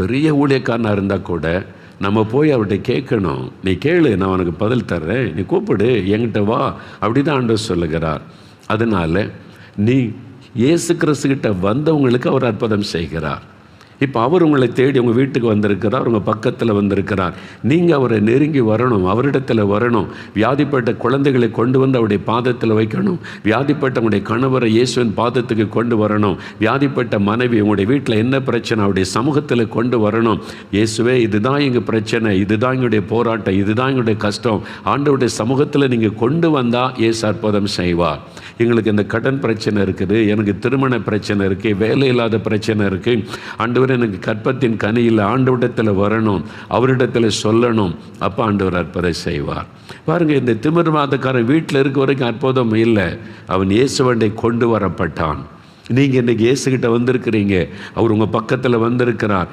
பெரிய ஊழியக்காரனாக இருந்தால் கூட நம்ம போய் அவர்கிட்ட கேட்கணும். நீ கேளு நான் உனக்கு பதில் தர்றேன். நீ கூப்பிடு என்கிட்ட வா அப்படி தான் ஆண்டவர் சொல்லுகிறார். அதனால் நீ இயேசு கிறிஸ்துக்கிட்ட வந்தவங்களுக்கு அவர் அற்புதம் செய்கிறார். இப்போ அவர் உங்களை தேடி உங்கள் வீட்டுக்கு வந்திருக்கிறார் உங்கள் பக்கத்தில் வந்திருக்கிறார். நீங்கள் அவரை நெருங்கி வரணும் அவரிடத்தில் வரணும். வியாதிப்பட்ட குழந்தைகளை கொண்டு வந்து அவருடைய பாதத்தில் வைக்கணும். வியாதிப்பட்டவங்களுடைய கணவரை இயேசுவின் பாதத்துக்கு கொண்டு வரணும். வியாதிப்பட்ட மனைவி உங்களுடைய வீட்டில் என்ன பிரச்சனை அவருடைய சமூகத்தில் கொண்டு வரணும். இயேசுவே இதுதான் எங்கள் பிரச்சனை இதுதான் எங்களுடைய போராட்டம் இதுதான் எங்களுடைய கஷ்டம். ஆண்டவருடைய சமூகத்தில் நீங்கள் கொண்டு வந்தால் இயேசு அற்புதம் செய்வார். எங்களுக்கு இந்த கடன் பிரச்சனை இருக்குது எனக்கு திருமண பிரச்சனை இருக்குது வேலை இல்லாத பிரச்சனை இருக்குது ஆண்டவர் எனக்கு கற்பத்தின் கனியில் ஆண்டவரிடத்தில் வரணும் அவரிடத்தில் சொல்லணும். அப்போ ஆண்டவர் அற்புதம் செய்வார். பாருங்கள் இந்த திமிர்வாதக்காரன் வீட்டில் இருக்க வரைக்கும் அற்புதம் இல்லை. அவன் இயேசுவண்டை கொண்டு வரப்பட்டான். நீங்கள் இன்றைக்கி இயேசுகிட்ட வந்திருக்கிறீங்க. அவர் உங்கள் பக்கத்தில் வந்திருக்கிறார்.